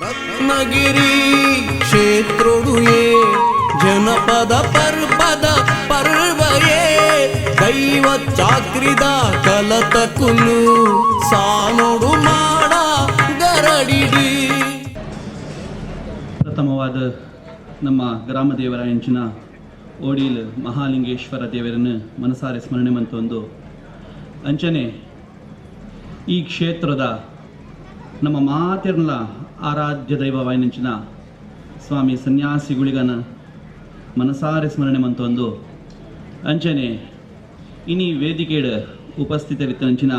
ರತ್ನಗಿರಿ ಕ್ಷೇತ್ರೊಡುಯೇ ಜನಪದ ಪರ್ವದ ಪರ್ವಯೇ, ದೈವ ಚಾಕ್ರಿದ ಕಲತ ಕುಲು ಸಾನೋಡು ಮಾಡ ಗರಡಿಡಿ. ಪ್ರಥಮವಾದ ನಮ್ಮ ಗ್ರಾಮ ದೇವರ ಎಂಚಿನ ಓಡೀಲ್ ಮಹಾಲಿಂಗೇಶ್ವರ ದೇವರನ್ನು ಮನಸಾರೆ ಸ್ಮರಣೆ ಮಂತೊಂದು. ಅಂಚನೆ ಈ ಕ್ಷೇತ್ರದ ನಮ್ಮ ಮಾತಿರ್ಲ ಆರಾಧ್ಯ ದೈವವಾಯಿನಂಚಿನ ಸ್ವಾಮಿ ಸನ್ಯಾಸಿಗುಳಿಗನ ಮನಸಾರೆ ಸ್ಮರಣೆ ಮಂತೊಂದು ಅಂಚನೆ ಇನಿ ವೇದಿಕೆಡ್ ಉಪಸ್ಥಿತರಿತ್ತಂಚಿನ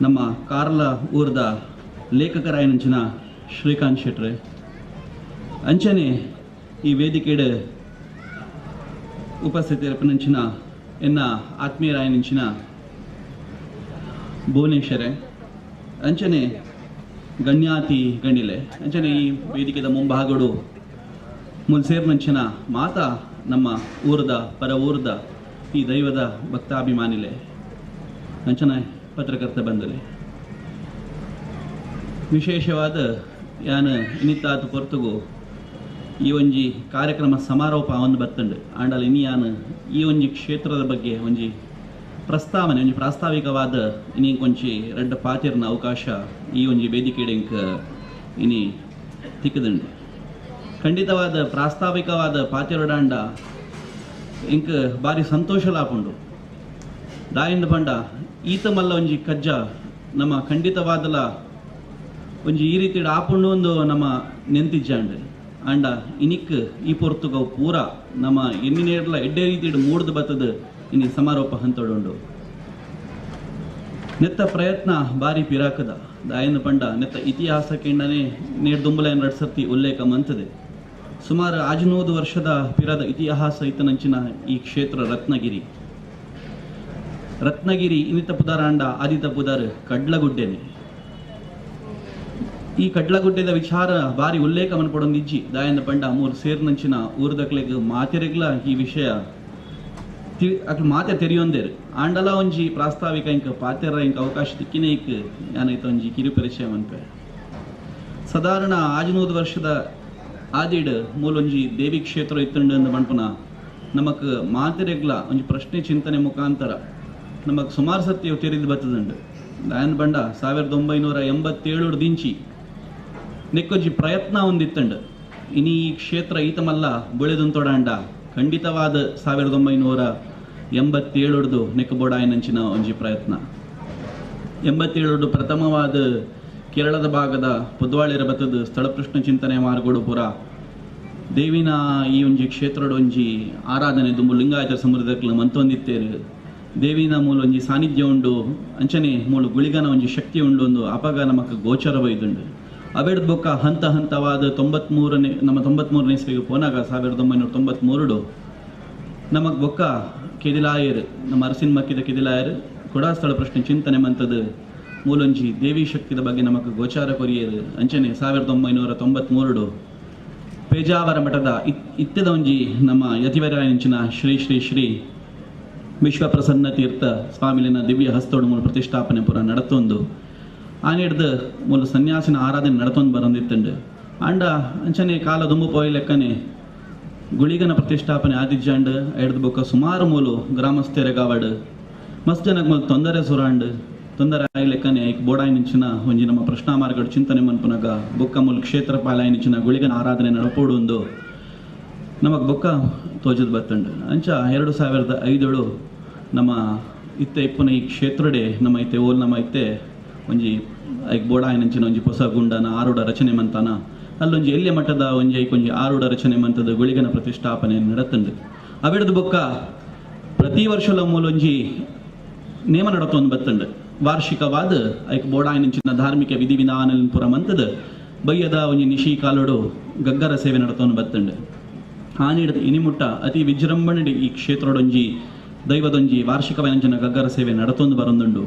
ನಮ್ಮ ಕಾರ್ಲ ಊರದ ಲೇಖಕರಾಯನಂಚಿನ ಶ್ರೀಕಾಂತ್ ಶೆಟ್ರೆ. ಅಂಚನೆ ಈ ವೇದಿಕೆಡ್ ಉಪಸ್ಥಿತಿರಪನಂಚಿನ ಎನ್ನ ಆತ್ಮೀಯರಾಯನಂಚಿನ ಭುವನೇಶ್ವರೇ. ಅಂಚನೆ ಗಣ್ಯಾತಿ ಗಣಿಲೆ ಅಂಚನೆ ಈ ವೇದಿಕೆದ ಮುಂಭಾಗಡು ಮುನ್ಸೇರ್ನಂಚಿನ ಮಾತ ನಮ್ಮ ಊರದ, ಪರ ಊರದ ಈ ದೈವದ ಭಕ್ತಾಭಿಮಾನಿಲೆ. ಅಂಚನ ಪತ್ರಕರ್ತ ಬಂದಲೆ. ವಿಶೇಷವಾದ ಯಾನು ಇನಿತಾತ್ ಪೊರ್ತುಗು ಈ ಒಂಜಿ ಕಾರ್ಯಕ್ರಮ ಸಮಾರೋಪ ಒಂದು ಬರ್ತಂಡು ಆಂಡಲ ಇನಿ ಯಾನು ಈ ಒಂಜಿ ಕ್ಷೇತ್ರದ ಬಗ್ಗೆ ಒಂಜಿ ಪ್ರಸ್ತಾವನೆ ಒಂಜಿ ಪ್ರಾಸ್ತಾವಿಕವಾದ ಇನಿ ಕೊಂಚಿ ರಡ್ಡ ಪಾತಿರ್ನ ಅವಕಾಶ ಈ ಒಂಜಿ ವೇದಿಕೆ ಇಂಕ್ ಇನಿ ತಿಕ್ಕದುಂಡು. ಖಂಡಿತವಾದ ಪ್ರಾಸ್ತಾವಿಕವಾದ ಪಾತಿರಡಾಂಡ ಇಂಕ್ ಬಾರಿ ಸಂತೋಷ ಲಾಪುಂಡು. ದಾಯಿಂದ ಪಂಡ ಈತ ಮಲ್ಲ ಒಂಜಿ ಕಜ್ಜ ನಮ್ಮ ಖಂಡಿತವಾದಲ ಒಂಜಿ ಈ ರೀತಿ ಆಪುಂಡು ಒಂದು ನಮ್ಮ ನೆಂತಿಜ್ಜಾಂಡ್ ಅಂಡ ಇನಿಕ್ ಈ ಪೊರ್ತುಗ ಪೂರ ನಮ್ಮ ಎನ್ನಿನೇರ್ಲ ಎಡ್ಡೆ ರೀತಿ ಮೂಡ್ದು ಬತ್ತದ ಇನಿ ಸಮಾರೋಪ ಹಂತೊಡುಂಡು. ನೆತ್ತ ಪ್ರಯತ್ನ ಬಾರಿ ಪಿರಾಕದ. ದಾಯನ ಪಂಡ ನೆತ್ತ ಇತಿಹಾಸ ಕೆಂಡನೆ ನೇರ್ದುಂಬಲ ಎರಡು ಸರ್ತಿ ಉಲ್ಲೇಖ ಮಂತದೆ. ಸುಮಾರು ಆಜನೂದು ವರ್ಷದ ಪಿರದ ಇತಿಹಾಸ ಇತನಂಚಿನ ಈ ಕ್ಷೇತ್ರ ರತ್ನಗಿರಿ. ರತ್ನಗಿರಿ ಇನಿತ ಪುದಾರಾಂಡ ಆದಿತ ಪುದಾರ್ ಕಡ್ಲಗುಡ್ಡೆನೆ. ಈ ಕಡ್ಲಗುಡ್ಡೆದ ವಿಚಾರ ಬಾರಿ ಉಲ್ಲೇಖ ಮನಪಡೊಂದಿಜ್ಜಿ. ದಾಯನ ಪಂಡ ಮೂರು ಸೇರ್ನಂಚಿನ ಊರ್ದಕ್ಲೆಗ್ ಮಾತಿರೆಗ್ಲ ಈ ವಿಷಯ ಅಕ್ಲ ಮಾತೆ ತೆರೆಯೊಂದೇರು ಆಂಡಲ ಒಂಜಿ ಪ್ರಾಸ್ತಾವಿಕ ಇಂಕ ಪಾತೆರ ಇಂಕ ಅವಕಾಶ ತಿಕ್ಕಿನೇ ಇಕ್ ಯಾನೈತ ಒಂಜಿ ಕಿರು ಪರಿಚಯ ಮನ್ಪೆ ಸಾಧಾರಣ ವರ್ಷದ ಆದಿಡ್ ಮೂಲೊಂಜಿ ದೇವಿ ಕ್ಷೇತ್ರ ಇತ್ತುಂಡು ಅಂದ್ ಮನ್ಪುನ ನಮಕ್ ಮಾತೆರೆಗ್ಲ ಒಂಜಿ ಪ್ರಶ್ನೆ ಚಿಂತನೆ ಮುಖಾಂತರ ನಮಕ್ ಸುಮಾರು ಸತ್ಯ ತೆರೆದು ಬರ್ತದುಂಡು ದಾಯನ್ ಬಂಡ ಸಾವಿರದ ಒಂಬೈನೂರ ಎಂಬತ್ತೇಳು ದಿಂಚಿ ನೆಕ್ಕೊಂಜಿ ಪ್ರಯತ್ನ ಒಂದಿತ್ತಂಡು ಇನಿ ಈ ಕ್ಷೇತ್ರ ಈತಮಲ್ಲ ಬುಳೆದುಂತೊಡಾಂಡ ಖಂಡಿತವಾದ ಸಾವಿರದ ಒಂಬೈನೂರ ಎಂಬತ್ತೇಳರದು ನೆಕ್ಕ ಬೋಡಾಯನಂಚಿನ ಒಂಜಿ ಪ್ರಯತ್ನ. ಎಂಬತ್ತೇಳರದು ಪ್ರಥಮವಾದ ಕೇರಳದ ಭಾಗದ ಪುದ್ವಾಳಿರ ಬತ್ತದ ಸ್ಥಳ ಪ್ರಶ್ನೆ ಚಿಂತನೆ ಮಾರ್ಗೋಡು ಪುರ. ದೇವಿನ ಈ ಒಂಜಿ ಕ್ಷೇತ್ರದ ಒಂಜಿ ಆರಾಧನೆ ದುಂಬು ಲಿಂಗಾಯತ ಸಮುದ್ರಕ್ಕೆ ಮಂತೊಂದಿತ್ತೇರು ದೇವಿನ ಮೂಲ ಒಂಜಿ ಸಾನ್ನಿಧ್ಯ ಉಂಡು, ಅಂಚನೆ ಮೂಲ ಗುಳಿಗನ ಒಂಜಿ ಶಕ್ತಿ ಉಂಡು, ಒಂದು ಅಪಗ ನಮಕ್ ಗೋಚರವೈದುಂಡು ಅವೆಡ್ ಬೊಕ್ಕ ಹಂತ ಹಂತವಾದ ತೊಂಬತ್ಮೂರನೇ, ನಮ್ಮ ತೊಂಬತ್ಮೂರನೇ ಇಸ್ವಿಗೆ ಪೋನಾಗ ಸಾವಿರದ ಒಂಬೈನೂರ ತೊಂಬತ್ಮೂರು ನಮಗೆ ಬೊಕ್ಕ ಕೆದಿಲಾಯರ್, ನಮ್ಮ ಅರಸಿನ ಮಕ್ಕಿದ ಕೆದಿಲಾಯರ್, ಕೊಡಾ ಸ್ಥಳ ಪ್ರಶ್ನೆ ಚಿಂತನೆ ಮಂತದ ಮೂಲೊಂಜಿ ದೇವಿ ಶಕ್ತಿದ ಬಗ್ಗೆ ನಮಗೆ ಗೋಚಾರ ಕೊರಿಯರು. ಅಂಚನೆ ಸಾವಿರದ ಒಂಬೈನೂರ ತೊಂಬತ್ಮೂರು ಪೇಜಾವರ ಮಠದ ಇತ್ ಇತ್ತದ ಒಂಜಿ ನಮ್ಮ ಯತಿವರಾಯಂಚಿನ ಶ್ರೀ ಶ್ರೀ ಶ್ರೀ ವಿಶ್ವಪ್ರಸನ್ನ ತೀರ್ಥ ಸ್ವಾಮಿಲಿನ ದಿವ್ಯ ಹಸ್ತೋಡು ಮೂಲ ಪ್ರತಿಷ್ಠಾಪನೆ ಪುರ ನಡತೊಂದು ಆನಿಡ್ದು ಒಂದು ಸನ್ಯಾಸಿನ ಆರಾಧನೆ ನಡತೊಂದು ಬರಂದಿತ್ತಂಡು ಆಂಡ ಅಂಚನೆ ಕಾಲ ದುಂಬು ಪೋಯಿ ಲೆಕ್ಕನೆ ಗುಳಿಗನ ಪ್ರತಿಷ್ಠಾಪನೆ ಆದಿಜ್ಜಾಂಡ್ ಎಡ್ದು ಬೊಕ್ಕ ಸುಮಾರು ಮೂಲು ಗ್ರಾಮಸ್ಥೆರೆಗಾವಡ್ ಮಸ್ತ್ ಜನಕ್ಕೆ ಮೊದಲು ತೊಂದರೆ ಸುರಾಂಡ್. ತೊಂದರೆ ಆಗಿ ಲೆಕ್ಕನೆ ಬೋಡಾಯಿ ನಿಂಚಿನ ಒಂಜಿ ನಮ್ಮ ಪ್ರಶ್ನಾ ಮಾರ್ಗಡ್ ಚಿಂತನೆ ಮನ್ಪುನಗ ಬೊಕ್ಕ ಮೂಲ ಕ್ಷೇತ್ರ ಪಾಲಾಯಿ ನಿಂಚಿನ ಗುಳಿಗನ ಆರಾಧನೆ ನಡಪೋಡು ಒಂದು ನಮಗೆ ಬೊಕ್ಕ ತೋಜದ್ ಬತ್ತಂಡು. ಅಂಚ ಎರಡು ಸಾವಿರದ ಐದಳು ನಮ್ಮ ಇತ್ತೆ ಇಪ್ಪುನ ಈ ಕ್ಷೇತ್ರಡೆ ನಮ್ಮ ಇತ್ತೆ ಓಲ್ ನಮ್ಮ ಇತ್ತೆ ಒಂಜಿ, ಐಕ್ ಬೋಡಾಯನಂಚಿನ ಒಂಜಿ ಹೊಸ ಗುಂಡನ ಆರುಡ ರಚನೆ ಮಂತನ. ಅಲ್ಲೊಂಜಿ ಎಲ್ಯ ಮಟ್ಟದ ಒಂಜಿ ಐಕ್ ಒಂಜಿ ಆರುಡ ರಚನೆ ಮಂತದ ಗುಳಿಗನ ಪ್ರತಿಷ್ಠಾಪನೆ ನಡತಂಡು ಅವಿಡದ ಬೊಕ್ಕ ಪ್ರತಿ ವರ್ಷಲ ಮೂಲೊಂಜಿ ನೇಮ ನಡತೊಂದು ಬತ್ತಂಡು ವಾರ್ಷಿಕವಾದ ಐಕ್ ಬೋಡಾಯನಂಚಿನ ಧಾರ್ಮಿಕ ವಿಧಿ ವಿಧಾನ ಪುರ ಮಂತದ ಬಯ್ಯದ ಒಂಜಿ ನಿಶಿ ಕಾಲೋಡು ಗಗ್ಗರ ಸೇವೆ ನಡತೊಂದು ಬತ್ತಂಡು ಹಾನಿಡದ ಇನಿಮುಟ್ಟ ಅತಿ ವಿಜೃಂಭಣೆಡಿ ಈ ಕ್ಷೇತ್ರದೊಂಜಿ ದೈವದೊಂಜಿ ವಾರ್ಷಿಕ ವ್ಯಂಜನ ಗಗ್ಗರ ಸೇವೆ ನಡತೊಂದು ಬರೊಂದುಂಡು.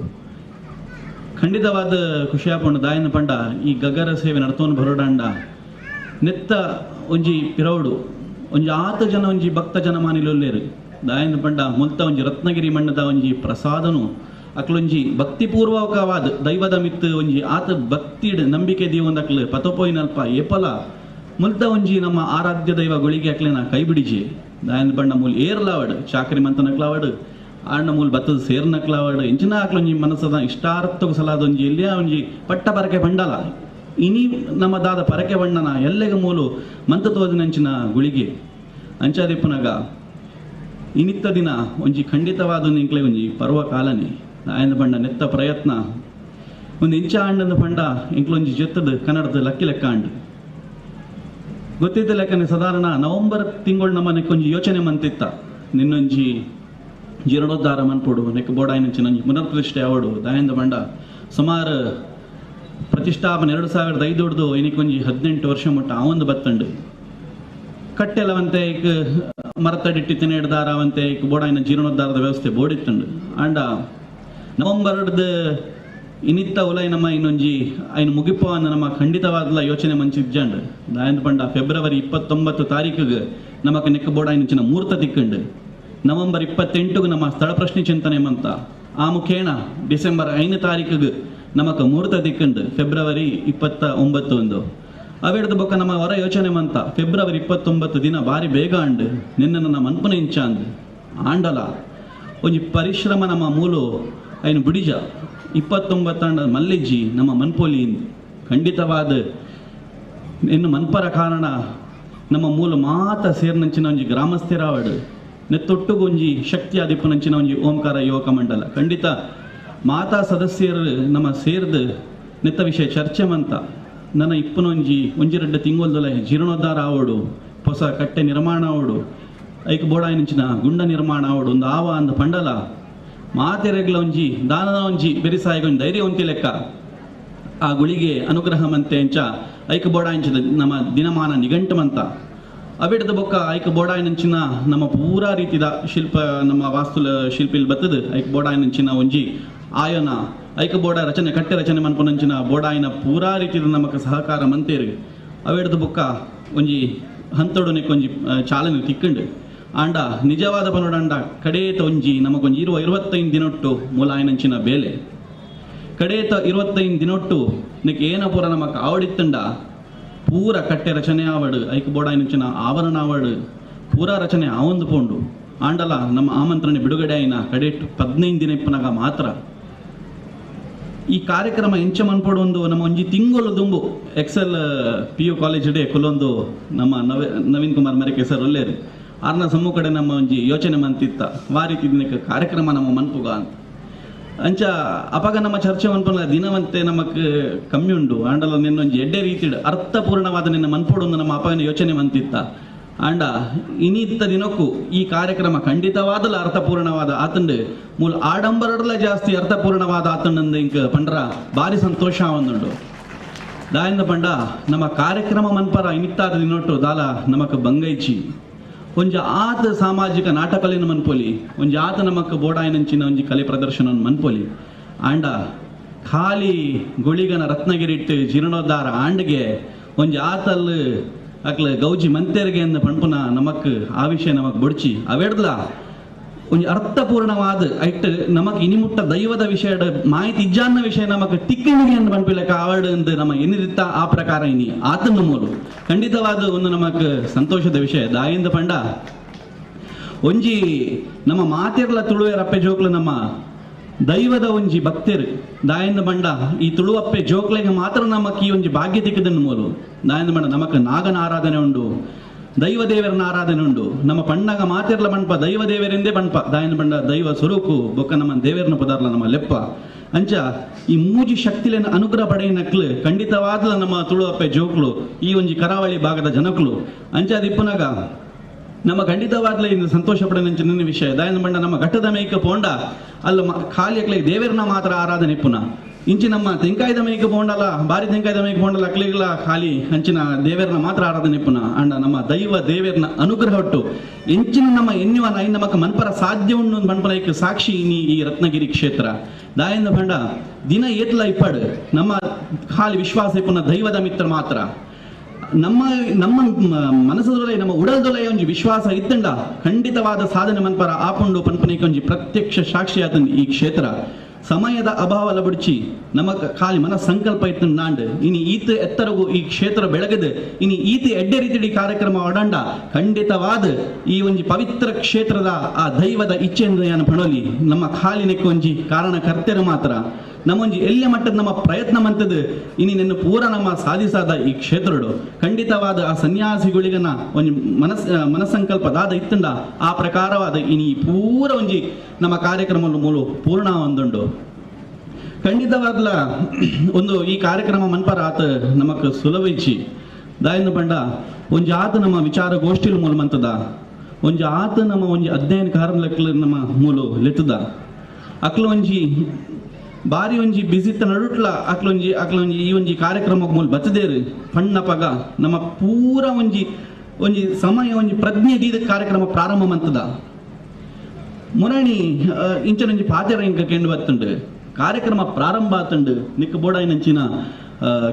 ಖಂಡಿತವಾದ ಖುಷಿಯಾಪುಂಡು ದಾಯನ ಪಂಡ. ಈ ಗಗರ ಸೇವೆ ನಡ್ತೋನು ಬರೋಡಾಂಡ ನೆತ್ತ ಒಂಜಿ ಪಿರೌಡು ಒಂಜಿ ಆತ ಜನ, ಒಂಜಿ ಭಕ್ತ ಜನ ಮಾನಿಲೊಲ್ಲೇರು. ದಾಯನ ಪಂಡ, ಮುಲ್ತ ಒಂಜಿ ರತ್ನಗಿರಿ ಮಣ್ಣದ ಒಂಜಿ ಪ್ರಸಾದನು. ಅಕ್ಲೊಂಜಿ ಭಕ್ತಿಪೂರ್ವಕವಾದ ದೈವದ ಮಿತ್ತು ಒಂಜಿ ಆತ ಭಕ್ತಿಡ್ ನಂಬಿಕೆ ದೀವೊಂದಕ್ಲು ಪತೋಪೋಯಿನಲ್ಪ ಏಪಲ. ಮುಲ್ತ ಒಂಜಿ ನಮ್ಮ ಆರಾಧ್ಯ ದೈವ ಗುಳಿಗೆ ಅಕ್ಲೆನ ಕೈ ಬಿಡಿಜಿ ದಾಯನ ಪಂಡ ಮೂಲ್ ಏರ್ಲಾವಡ್, ಚಾಕರಿ ಮಂತನಕ್ಲಾವಡ್. ಆಂಡ ಮೂಲ ಬತ್ತದ ಸೇರ್ನಕ್ಲಾವಡ್ ಇಂಚಿನ ಆಕ್ಲೊಂಜಿ ಮನಸ್ಸದ ಇಷ್ಟಾರ್ಥకు ಸಲಾದ ಒಂಜಿ ಎಲ್ಲಿಯ ಒಂಜಿ ಪಟ್ಟ ಪರಕೆ ಬಂಡಲ. ಇನಿ ನಮ್ಮ ದಾದ ಪರಕೆ ಬಣ್ಣನ ಎಲ್ಲೆಗ ಮೂಲು ಮಂತ ತೋದಿನಂಚಿನ ಗುಳಿಗೆ. ಅಂಚಾದಿಪ್ಪನಾಗ ಇನಿತ್ತ ದಿನ ಒಂಜಿ ಖಂಡಿತವಾದ ಇಂಕ್ಲೆ ಒಂಜಿ ಪರ್ವ ಕಾಲನೆ ಆಯನ ಬಣ್ಣ ನೆತ್ತ ಪ್ರಯತ್ನ. ಒಂದು ಇಂಚ ಆಂಡನ ಪಂಡ ಇಂಕ್ಲೊಂಜಿ ಜೊತ್ತದ ಕನ್ನಡದ ಲಕ್ಕಿ ಲೆಕ್ಕ ಆಂಡ್ ಗೊತ್ತಿದ್ದ ಲೆಕ್ಕನೆ ಸಾಧಾರಣ ನವೆಂಬರ್ ತಿಂಗಳು ನಮ್ಮನೆ ಕೊಂಜಿ ಯೋಚನೆ ಮಂತಿತ್ತ. ನಿನ್ನೊಂಜಿ ಜೀರ್ಣೋದ್ಧಾರ ಮನ್ಪೊಡು ನೆಕ್ ಬೋಡಾಯಿನಂಚಿನ ಪುನರ್ಪ್ರತಿಷ್ಠೆ ಅವಡು ದಾಯಂದ ಬಂಡ ಸುಮಾರು ಪ್ರತಿಷ್ಠಾಪನೆ ಎರಡು ಸಾವಿರದ ಐದೊಡ್ದು ಇನ್ನಿಕೊಂಜಿ ಹದಿನೆಂಟು ವರ್ಷ ಮುಟ್ಟ ಅವಂದು ಬತ್ತಂಡು ಕಟ್ಟೆಲವಂತೆ ಈಗ ಮರತಡಿಟ್ಟಿ ತಿನ್ನೆಡ್ದಾರವಂತೆ ಈಗ ಬೋಡಾಯಿನ ಜೀರ್ಣೋದ್ಧಾರದ ವ್ಯವಸ್ಥೆ ಬೋಡಿತ್ತಂಡು ಆಂಡ ನವಂಬರ್ದ ಇನಿತ್ತ ಉಲೈ ನಮ್ಮ ಇನ್ನೊಂಜಿ ಐನು ಮುಗಿಪೋ ಅನ್ನ ನಮ್ಮ ಖಂಡಿತವಾದ್ಲ ಯೋಚನೆ ಮಂಚಿಜ್ಜಂಡ್ ದಾಯಂದ ಪಂಡ ಫೆಬ್ರವರಿ ಇಪ್ಪತ್ತೊಂಬತ್ತು ತಾರೀಕಿಗೆ ನಮಕ್ ನೆಕ್ಕ ಬೋಡಾಯಿನಂಚಿನ ಮೂರ್ತ ತಿಕ್ಕಂಡು ನವೆಂಬರ್ ಇಪ್ಪತ್ತೆಂಟುಗೆ ನಮ್ಮ ಸ್ಥಳ ಪ್ರಶ್ನೆ ಚಿಂತನೆ ಮಂತ. ಆ ಮುಖೇಣ ಡಿಸೆಂಬರ್ ಐದನೇ ತಾರೀಕಿಗೆ ನಮಕ ಮುಹೂರ್ತ ದಿಕ್ಕಂಡು ಫೆಬ್ರವರಿ ಇಪ್ಪತ್ತ ಒಂಬತ್ತು ಒಂದು ಅವೇಡ್ದ ಬೊಕ್ಕ ನಮ್ಮ ವರ ಯೋಚನೆ ಮಂತ, ಫೆಬ್ರವರಿ ಇಪ್ಪತ್ತೊಂಬತ್ತು ದಿನ ಬಾರಿ ಬೇಗ ಅಂಡ್ ನಿನ್ನ ನನ್ನ ಮನ್ಪುನ ಇಂಚ ಅಂದ್. ಆಂಡಲ, ಒಂಜಿ ಪರಿಶ್ರಮ ನಮ್ಮ ಮೂಲು, ಐನು ಬಿಡಿಜ ಇಪ್ಪತ್ತೊಂಬತ್ತಂಡ ಮಲ್ಲಿಜ್ಜಿ ನಮ್ಮ ಮನ್ಪೊಲಿ ಖಂಡಿತವಾದ ಇನ್ನು ಮನ್ಪರ ಕಾರಣ ನಮ್ಮ ಮೂಲ ಮಾತ ಸೇರ್ನಂಚಿನ ಒಂಜಿ ಗ್ರಾಮಸ್ಥಿರಾವಡ್. ನೆತ್ತೊಟ್ಟುಗೊಂಜಿ ಶಕ್ತಿ ಆದಿಪ್ಪನಂಚಿನ ಒಂಜಿ ಓಂಕಾರ ಯುವಕ ಮಂಡಲ. ಖಂಡಿತ ಮಾತಾ ಸದಸ್ಯರು ನಮ್ಮ ಸೇರ್ದು ನೆತ್ತ ವಿಷಯ ಚರ್ಚೆ ಮಂತ. ನನ್ನ ಇಪ್ಪನೊಂಜಿ ಒಂಜಿ ರೆಡ್ಡ ತಿಂಗೊಲ್ದಲ ಜೀರ್ಣೋದ್ಧಾರ ಆವಡು ಹೊಸ ಕಟ್ಟೆ ನಿರ್ಮಾಣ ಆವಡು, ಐಕ್ ಬೋಡಾಯಿನಂಚಿನ ಗುಂಡ ನಿರ್ಮಾಣ ಆವಡು, ಒಂದು ಆವ ಅಂದ ಪಂಡಲ. ಮಾತೆರೆಗ್ಲ ಒಂಜಿ, ದಾನದ ಒಂಜಿ ಬೆರಿ ಒಂದು ಧೈರ್ಯ ಒಂತಿ ಲೆಕ್ಕ. ಆ ಗುಳಿಗೆ ಅನುಗ್ರಹ ಮಂತೆ ಅಂಚ ಐಕ ಬೋಡಾಂಚದ ನಮ್ಮ ದಿನಮಾನ ನಿಘಂಟು ಮಂತ. ಅವಿಡದ ಬೊಕ್ಕ ಐಕ್ ಬೋಡಾಯಿನಂಚಿನ ನಮ್ಮ ಪೂರ ರೀತಿದ ಶಿಲ್ಪ ನಮ್ಮ ವಾಸ್ತುಲ ಶಿಲ್ಪಿಲ್ ಬತ್ತದ. ಐಕ್ ಬೋಡಾಯಿನಂಚಿನ ಒಂಜಿ ಆಯನ ಐಕ ಬೋಡ ರಚನೆ ಕಟ್ಟೆ ರಚನೆ ಮನ್ಪುನಂಚಿನ ಬೋಡಾಯಿನ ಪೂರ ರೀತಿದ ನಮಕ್ ಸಹಕಾರ ಮಂತೇರು. ಅವಿಡದ ಬೊಕ್ಕ ಒಂಜಿ ಹಂತೊಡು ಕೊಂಜಿ ಆ, ಚಾಲನೆ ತಿಕ್ಕಂಡು. ಆಂಡ ನಿಜವಾದ ಪನೋಡಾಂಡ ಕಡೇತ ಒಂಜಿ ನಮಗೊಂಜಿ ಇರುವ ಇರುವತ್ತೈದು ದಿನೊಟ್ಟು ಮೂಲಾಯಿನಂಚಿನ ಬೇಲೆ. ಕಡೇತ ಇರುವತ್ತೈದು ದಿನೊಟ್ಟು ನಿಕ್ ಏನ ಪೂರ ನಮಕ್ ಆವಡಿತ್ತಂಡ ಪೂರ ಕಟ್ಟೆ ರಚನೆ ಆವಡ್ ಐಕ್ ಆವರಣ ಆವಡ್, ಪೂರ ರಚನೆ ಆವೊಂದು ಪೋಂಡು. ಆಂಡಲ ನಮ್ಮ ಆಮಂತ್ರಣ ಬಿಡುಗಡೆ ಆಯ್ನ ಕಡೆಟ್ ಪದ್ನೈದು ದಿನ ಇಪ್ಪನಾಗ ಮಾತ್ರ. ಈ ಕಾರ್ಯಕ್ರಮ ಎಂಚ ಮನ್ಪಡು ಒಂದು ನಮ್ಮ ಒಂಜಿ ತಿಂಗಳು ದುಂಬು. Excel P U college day ಕುಲೊಂದು ನಮ್ಮ ನವ, ನವೀನ್ ಕುಮಾರ್ ಮರಿಕೆ ಸರ್ ಒಲ್ಲೇರು. ಆರ್ನ ಸಮ್ಮು ಕಡೆ ನಮ್ಮ ಒಂಜಿ ಯೋಚನೆ ಮಂತಿತ್ತ. ವಾರಿ ಕಾರ್ಯಕ್ರಮ ನಮ್ಮ ಮನ್ಪುಗ ಅಂತ. ಅಂಚ ಅಪಗ ನಮ್ಮ ಚರ್ಚೆ ಮನ್ಪನ ದಿನವಂತೆ ಕಮ್ಮಿ ಉಂಡು. ಆಂಡಲ ನಿನ್ನೊಂಜಿ ಎಡ್ಡೆ ರೀತಿಡ್ ಅರ್ಥಪೂರ್ಣವಾದ ನಿನ್ನ ಮನ್ಪೋಡು ಒಂದು ನಮ್ಮ ಅಪಗನ ಯೋಚನೆ ಮಂತಿತ್ತ. ಆಂಡ ಇನ್ನಿತ್ತ ದಿನಕ್ಕೂ ಈ ಕಾರ್ಯಕ್ರಮ ಖಂಡಿತವಾದಲ ಅರ್ಥಪೂರ್ಣವಾದ ಆತಂಡು, ಮೂಲ ಆಡಂಬರಡ್ಲ ಜಾಸ್ತಿ ಅರ್ಥಪೂರ್ಣವಾದ ಆತಂಡ ಇಂಕ ಪಂಡ್ರ ಭಾರಿ ಸಂತೋಷ ಒಂದುಂಡು. ದಾಯಿಂದ ಪಂಡ, ನಮ್ಮ ಕಾರ್ಯಕ್ರಮ ಮನ್ಪರ ಇನ್ನಿತ್ತಾದ ದಿನೊಟ್ಟು ದಾಲ ನಮಕ್ ಬಂಗೈಚಿ. ಒಂಜಿ ಆತ ಸಾಮಾಜಿಕ ನಾಟಕಲೆನ ಮನ್ಪೊಲಿ, ಒಂಜಿ ಆತ ನಮಕ್ ಬೋಡಾಯಿನಂಚಿನ ಒಂಜಿ ಕಲೆ ಪ್ರದರ್ಶನ ಮನ್ಪೊಲಿ. ಆಂಡ ಖಾಲಿ ಗುಳಿಗನ ರತ್ನಗಿರಿಟ್ಟು ಜೀರ್ಣೋದ್ಧಾರ ಆಂಡ್ಗೆ ಒಂಜಿ ಆತಲ್ ಅಕ್ಲ ಗೌಜಿ ಮಂತೆರ್ಗೆ ಅಂದ ಪಣ್ಪುನ ನಮಕ್ ಆ ವಿಷಯ ನಮಕ್ ಬೊಡ್ಚಿ. ಅವೆಡ್ಲ ಒಂಜಿ ಅರ್ಥಪೂರ್ಣವಾದ ಐಟ್ ನಮಕ್ ಇನಿಮುಟ್ಟ ದೈವದ ವಿಷಯದ ಮಾಹಿತಿ ಇಜ್ಜಾನ್ನ ವಿಷಯ ನಮಕ್ ಟಿಕ್ಕಿಣಿಗೆ ಅಂತ ಪನ್ಪಿಲಕ ಆವಡ್ ಅಂತ ನಮ್ಮ ಏನಿರುತ್ತ ಆ ಪ್ರಕಾರ ಇನಿ. ಆತನ ಮೂಲು. ಖಂಡಿತವಾದ ಒಂದು ನಮಕ್ ಸಂತೋಷದ ವಿಷಯ. ದಾಯಿಂದ ಪಂಡ. ಒಂಜಿ ನಮ್ಮ ಮಾತಿರ್ಲ ತುಳುವೆ ರಪ್ಪೆ ಜೋಕ್ಲು ನಮ್ಮ ದೈವದ ಒಂಜಿ ಭಕ್ತರು. ದಾಯಂದ ಬಂಡ ಈ ತುಳುವಪ್ಪೆ ಜೋಕ್ಲೆಗೆ ಮಾತ್ರ ನಮಕ್ ಈ ಒಂಜಿ ಭಾಗ್ಯ ತಿಕ್ಕದನ್ನು ಮೂಲು. ದಾಯಂದ ಬಂಡ ನಮಕ್ ನಾಗನ ಆರಾಧನೆ ಉಂಡು. ದೈವ ದೇವರನ್ನ ಆರಾಧನೆ ಉಂಡು ನಮ್ಮ ಪಣ್ಣಗ ಮಾತಿರ್ಲ ಬಣ್ಪ ದೈವ ದೇವರೆಂದೇ ಬಣ್ಪ ದಾಯನ ಬಂಡ ದೈವ ಸ್ವರೂಪು, ಬೊಕ್ಕ ನಮ್ಮ ದೇವರನ್ನ ಪದಾರ್ಲ ನಮ್ಮ ಲೆಪ್ಪ. ಅಂಚ, ಈ ಮೂಜಿ ಶಕ್ತಿಲೆನ ಅನುಗ್ರಹ ಪಡೆಯನಕ್ಲು ಖಂಡಿತವಾದ್ಲ ನಮ್ಮ ತುಳುವಪ್ಪೆ ಜೋಕ್ಲು, ಈ ಒಂಜಿ ಕರಾವಳಿ ಭಾಗದ ಜನಕ್ಲು. ಅಂಚ ದಿಪ್ಪುನಗ ನಮ್ಮ ಖಂಡಿತವಾದ್ಲ ಇಂದು ಸಂತೋಷ ಪಡನಂಚ ವಿಷಯ. ದಾಯನ ಬಂಡ ನಮ್ಮ ಘಟ್ಟದ ಮೇಕ ಪೋಂಡ, ಅಲ್ಲ ಖಾಲಿ ಅಕ್ಲೆ ದೇವರನ್ನ ಮಾತ್ರ ಆರಾಧನೆ ಪುನ ಇಂಚಿ ನಮ್ಮ ತೆಂಕಾಯ್ದ ಮೇಯ್ಕ ಪೋಂಡಲ ಬಾರಿ ತೆಂಕಾಯ್ದ ಮೇಯ್ಕ ಪೋಂಡಲ ಅಕ್ಲಿಗಳ ಖಾಲಿ ಅಂಚಿನ ದೇವರನ್ನ ಮಾತ್ರ ಆರಾಧನೆ ಪುನ. ಅಂಡ ನಮ್ಮ ದೈವ ದೇವೇರ್ನ ಅನುಗ್ರಹ ಒಟ್ಟು ಇಂಚಿನ ನಮ್ಮ ಎನ್ನುವ ನಾಯಿ ನಮಕ ಮನ್ಪರ ಸಾಧ್ಯ ಉಂಡು ಮನ್ಪರೈಕ್ ಸಾಕ್ಷಿ ಇನಿ ಈ ರತ್ನಗಿರಿ ಕ್ಷೇತ್ರ. ದಾಯಂದ ಬಂಡ ದಿನ ಏತ್ಲ ಇಪ್ಪಡ್, ನಮ್ಮ ಖಾಲಿ ವಿಶ್ವಾಸ ಇಪ್ಪುನ ದೈವದ ಮಿತ್ರ ಮಾತ್ರ. ನಮ್ಮ ನಮ್ಮ ಮನಸ್ಸದೊಲೆ ನಮ್ಮ ಉಡಲ್ದೊಲೆ ಒಂಜಿ ವಿಶ್ವಾಸ ಇತ್ತಂಡ, ಖಂಡಿತವಾದ ಸಾಧನೆ ಮನ್ಪರ ಆಪುಂಡು ಪನ್ಪನಿಗೆ ಒಂಜಿ ಪ್ರತ್ಯಕ್ಷ ಸಾಕ್ಷಿ ಆತನ್ ಈ ಕ್ಷೇತ್ರ. ಸಮಯದ ಅಭಾವ ಬಿಡ್ಚಿ ನಮ್ಮ ಖಾಲಿ ಮನ ಸಂಕಲ್ಪ ಇತ್ತು ನಾಂಡ್. ಇನಿ ಈತ ಎತ್ತರಗೂ ಈ ಕ್ಷೇತ್ರ ಬೆಳಗದೆ. ಇನಿ ಈತ ಎಡ್ಡೆ ರೀತಿಡಿ ಕಾರ್ಯಕ್ರಮ ಒಡಂಡ ಖಂಡಿತವಾದ ಈ ಒಂಜಿ ಪವಿತ್ರ ಕ್ಷೇತ್ರದ ಆ ದೈವದ ಇಚ್ಛೆಯನ್ನು ನಾನು ಪಣೋಲಿ ನಮ್ಮ ಒಂಜಿ ಕಾರಣ ಕರ್ತರು ಮಾತ್ರ. ನಮ್ಮೊಂಜಿ ಎಲ್ಲಿ ಮಟ್ಟದ ನಮ್ಮ ಪ್ರಯತ್ನ ಮಂತದ ಇನಿ ನಿನ್ನ ಪೂರ ನಮ್ಮ ಸಾಧಿಸಾದ ಈ ಕ್ಷೇತ್ರಡು ಖಂಡಿತವಾದ ಆ ಸನ್ಯಾಸಿಗಳಿಗನ ಒಂದು ಮನಸ್ ಮನಸ್ಸಂಕಲ್ಪ ದಾದ ಇತ್ತಂಡ. ಆ ಪ್ರಕಾರವಾದ ಇನಿ ಪೂರ ಒಂಜಿ ನಮ್ಮ ಕಾರ್ಯಕ್ರಮ ಮೂಲ ಪೂರ್ಣ ಒಂದುಂಡು ಖಂಡಿತವಾಗ್ಲ ಒಂದು ಈ ಕಾರ್ಯಕ್ರಮ ಮನ್ಪರ ಆತ ನಮಕ್ ಸುಲಭ ಇಚ್ಚಿ ದಾಯಿಂದ ಪಂಡ, ಒಂಜಿ ಆತ ನಮ್ಮ ವಿಚಾರ ಗೋಷ್ಠಿಲ್ ಮೂಲ ಮಂತದ ಒಂಜಿ ಆತ ನಮ್ಮ ಒಂಜಿ ಅಧ್ಯಯನ ಕಾರಣಲಕ್ಲ ನಮ್ಮ ಮೂಲ ಲೆತ್ತದ. ಅಕ್ಲ ಒಂಜಿ ಬಾರಿ ಒಂಜಿ ಬಿಸಿತ್ತ ನಡುಟ್ಲ ಅಕ್ಲ ಒಂಜಿ ಅಕ್ಲ ಒಂಜಿ ಈ ಒಂಜಿ ಕಾರ್ಯಕ್ರಮ ಮೂಲ ಬತ್ತದೇರು ಪಣ್ಣ ಪಗ ನಮ್ಮ ಪೂರ ಒಂಜಿ ಒಂಜಿ ಸಮಯ ಒಂಜಿ ಪ್ರಜ್ಞೆ ದೀದ ಕಾರ್ಯಕ್ರಮ ಪ್ರಾರಂಭ ಮಂತದ ಮುರಣಿ ಆ, ಇಂಚನೊಂಜಿ ಪಾತೆರ ಇಂಕ ಕೆಂಡು ಬತ್ತುಂಡು ಕಾರ್ಯಕ್ರಮ ಪ್ರಾರಂಭ ಆತುಂಡು ನಿಕ್ಕ ಬೋಡಾಯಿನಂಚಿನ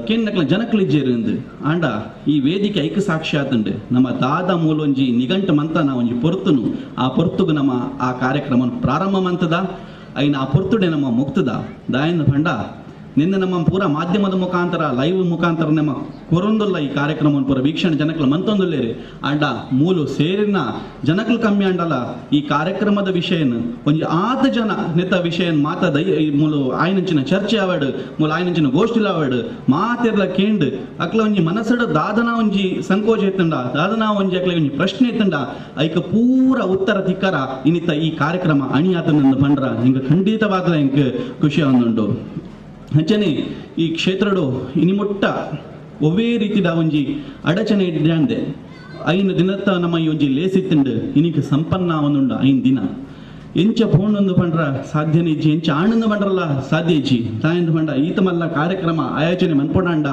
ಕೆನ್ನಕ್ಲ ಜನಕ್ಲಿಜ್ಜೇರು ಇಂದು ಆಂಡ ಈ ವೇದಿಕೆ ಐಕ ಸಾಕ್ಷಿ ಆತುಂಡು ನಮ್ಮ ದಾದ ಮೂಲೊಂಜಿ ನಿಘಂಟು ಮಂತನ ಒಂಜಿ ಪೊರ್ತುನು ಆ ಪೊರ್ತುಗು ನಮ್ಮ ಆ ಕಾರ್ಯಕ್ರಮ ಪ್ರಾರಂಭ ಮಂತದ ಐನ ಅಪುರ್ತುಡೆ ಪೊರ್ತುಡೆ ನಮ್ಮ ಮುಕ್ತದ ದಾಯನ ಪಂಡ ನಿನ್ನೆ ನಮ್ಮ ಪೂರ ಮಾಧ್ಯಮದ ಮುಖಾಂತರ ಲೈವ್ ಮುಖಾಂತರ ನಮ್ಮ ಕೊರೊಂದುಲ್ಲ ಈ ಕಾರ್ಯಕ್ರಮ ಪೂರ ವೀಕ್ಷಣೆ ಜನಕ್ಲ ಮಂತೊಂದುಲ್ಲೇರಿ. ಅಂಡ ಮೂಲು ಸೇರಿನ ಜನಕ್ಲು ಕಮ್ಮಿ ಅಂಡಲ್ಲ, ಈ ಕಾರ್ಯಕ್ರಮದ ವಿಷಯನ್, ಒಂಜಿ ಆತ ಜನ ನೆತ್ತ ವಿಷಯ ಮಾತ ಈ ಮೂಲು ಆಯ್ನಂಚಿನ ಚರ್ಚೆ ಆವಡ್, ಮೂಲ ಆಯ್ನಂಚಿನ ಗೋಷ್ಠಿಲ ಆವಡ್, ಮಾತೆರ್ಲ ಕೇಂಡ್, ಅಕ್ಲ ಒಂಜಿ ಮನಸ್ಸಡ ದಾದನ ಒಂಜಿ ಸಂಕೋಚ ಎತ್ತಂಡ ದಾದನ ಒಂಜಿ ಅಕ್ಲ ಒಂಜಿ ಪ್ರಶ್ನೆ ಎತ್ತಂಡ ಐಕ ಪೂರ ಉತ್ತರ ತಿಕ್ಕರ ಇನ್ನಿತ ಈ ಕಾರ್ಯಕ್ರಮ ಅಣಿಯಾತನಂದು ಬಂಡ್ರ ಹಿಂಗ ಖಂಡಿತವಾದ ಇಂಕ ಖುಷಿ ಒಂದುಂಡು ಅಂಚನೆ ಈ ಕ್ಷೇತ್ರಡು ಇನಿಮುಟ್ಟ ಒವ್ವೇ ರೀತಿದ ಒಂಜಿ ಅಡಚಣೆ ಇಡ್ಯಾಂದೆ ಐನು ದಿನತ್ತ ನಮ್ಮ ಈ ಒಂಜಿ ಲೇಸಿತ್ತಿಂಡು ಇನಿಕ್ ಸಂಪನ್ನ ಒಂದುಂಡು ಐನ್ ದಿನ. ಪಂಡ್ರ ಸಾಧ್ಯನೆ ಇಜ್ಜಿ, ಎಂಚ ಆಣಂದು ಪಂಡ್ರಲ್ಲ ಸಾಧ್ಯ ಇಜ್ಜಿ. ತಾಯಂದು ಪಂಡ ಈತ ಮಲ್ಲ ಕಾರ್ಯಕ್ರಮ, ಆಯೋಜನೆ ಮನ್ಪೊಡಾಂಡ,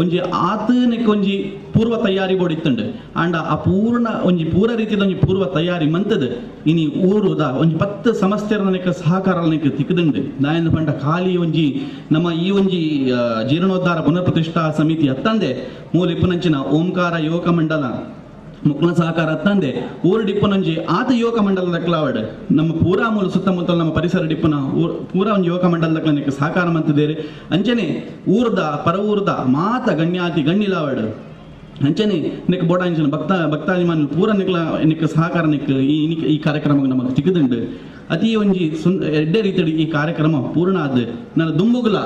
ಒಂಜಿ ಆತನಕ್ಕೆ ಒಂಜಿ ಪೂರ್ವ ತಯಾರಿ ಬೋಡಿತ್ತುಂಡು. ಆಂಡ ಆ ಪೂರ್ಣ ಒಂಜಿ ಪೂರ ರೀತಿದ ಒಂಜಿ ಪೂರ್ವ ತಯಾರಿ ಮಂತದ. ಇನಿ ಊರುದ ಒಂಜಿ ಪತ್ತು ಸಮಸ್ಯೆರನಕ್ಕೆ ಸಹಕಾರ ತಿಕ್ಕದಂಡು ದಾಯಂದು ಪಂಡ, ಖಾಲಿ ಒಂಜಿ ನಮ್ಮ ಈ ಒಂಜಿ ಜೀರ್ಣೋದ್ಧಾರ ಪುನರ್ ಪ್ರತಿಷ್ಠಾ ಸಮಿತಿ ಅತ್ತಂದೆ ಮೂಲ ಇಪ್ಪನಂಚಿನ ಓಂಕಾರ ಯೋಗ ಮಂಡಲ. ಮುಕ್ಲ ಸಹಕಾರ ಅತ್ತಂದೆ ಊರು ಡಿಪ್ಪನೊಂಜಿ, ಆತ ಯುವಕ ಮಂಡಲದ ಕ್ಲಾವಡ್ ನಮ್ಮ ಪೂರಾ ಮೂಲ ಸುತ್ತಮುತ್ತಲ ನಮ್ಮ ಪರಿಸರ ಡಿಪ್ಪನ ಪೂರ ಒಂದು ಯುವಕ ಮಂಡಲದ ಕ್ಲನಿಕ್ ಸಹಕಾರ ಮಂತಿದ್ದೇರಿ. ಅಂಚನೆ ಊರ್ದ, ಪರ ಊರ್ದ, ಮಾತ ಗಣ್ಯಾತಿ ಗಣ್ಯಿಲಾವಡ್ ಅಂಚನೆ ನಿಕ್ ಬೋಡ ಅಂಚನೆ ಭಕ್ತ, ಭಕ್ತಾಭಿಮಾನಿ ಪೂರ ನಿಕ್ಲ, ನಿಕ್ ಸಹಕಾರ ನಿಕ್ ಈ ನಿಕ್ ಈ ಕಾರ್ಯಕ್ರಮ ನಮಗೆ ಸಿಕ್ಕದುಂಡು. ಅತಿ ಒಂಜಿ ಸುಂದ ಎಡ್ಡೆ ರೀತಿಯ ಈ ಕಾರ್ಯಕ್ರಮ ಪೂರ್ಣ ಆದ. ನನ್ನ ದುಂಬುಗುಲ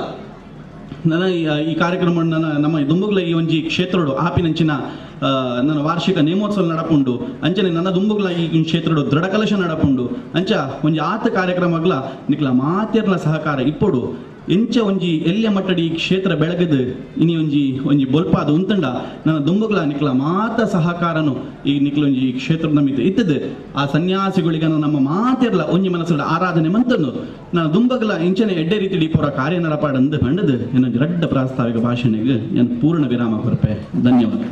ನನ್ನ ಈ- ಕಾರ್ಯಕ್ರಮವನ್ನು ಕಾರ್ಯಕ್ರಮ ನನ್ನ, ನಮ್ಮ ದುಂಬುಗ್ಲ ಈ ಒಂಜಿ ಕ್ಷೇತ್ರಡು ಆಪಿನಂಚಿನ ನನ್ನ ವಾರ್ಷಿಕ ನೇಮೋತ್ಸವ ನಡಪುಂಡು, ಅಂಚನೆ ನನ್ನ ದುಂಬುಗ್ಲ ಈ ಕ್ಷೇತ್ರಡು ದೃಢ ಕಲಶ ನಡಪುಂಡು, ಅಂಚ ಒಂಜಿ ಆತ ಕಾರ್ಯಕ್ರಮಗ್ಲ ನಿಕ್ಲ ಮಾತೆರ್ಲ ಸಹಕಾರ ಇಪ್ಪಡು. ಎಂಚ ಒಂಜಿ ಎಲ್ಯ ಮಟ್ಟಡಿ ಕ್ಷೇತ್ರ ಬೆಳಗದು, ಇನಿ ಒಂಜಿ ಒಂಜಿ ಬೊಲ್ಪಾದ ಉಂತಂಡ, ನನ್ನ ದುಂಬುಗಳ ನಿಕ್ಲ ಮಾತ ಸಹಕಾರನು ಈ ನಿಕ್ಲ ಒಂಜಿ ಈ ಕ್ಷೇತ್ರದ ನಮಿತ ಇತ್ತದು ಆ ಸನ್ಯಾಸಿಗಳಿಗನ ನಮ್ಮ ಮಾತೆರ್ಲ ಒಂಜಿ ಮನಸ್ಸು ಆರಾಧನೆ ಮಂತನ್ನು, ನನ್ನ ದುಂಬಗಲ ಇಂಚನೆ ಎಡ್ಡೆ ರೀತಿ ಪೂರ ಕಾರ್ಯ ನಡಪಾಡಂದು ಕಂಡದು ಎನ್ನ ರಡ್ಡ ಪ್ರಾಸ್ತಾವಿಕ ಭಾಷಣೆಗೆ ಎನ್ ಪೂರ್ಣ ವಿರಾಮ ಕೊರಪೆ. ಧನ್ಯವಾದ.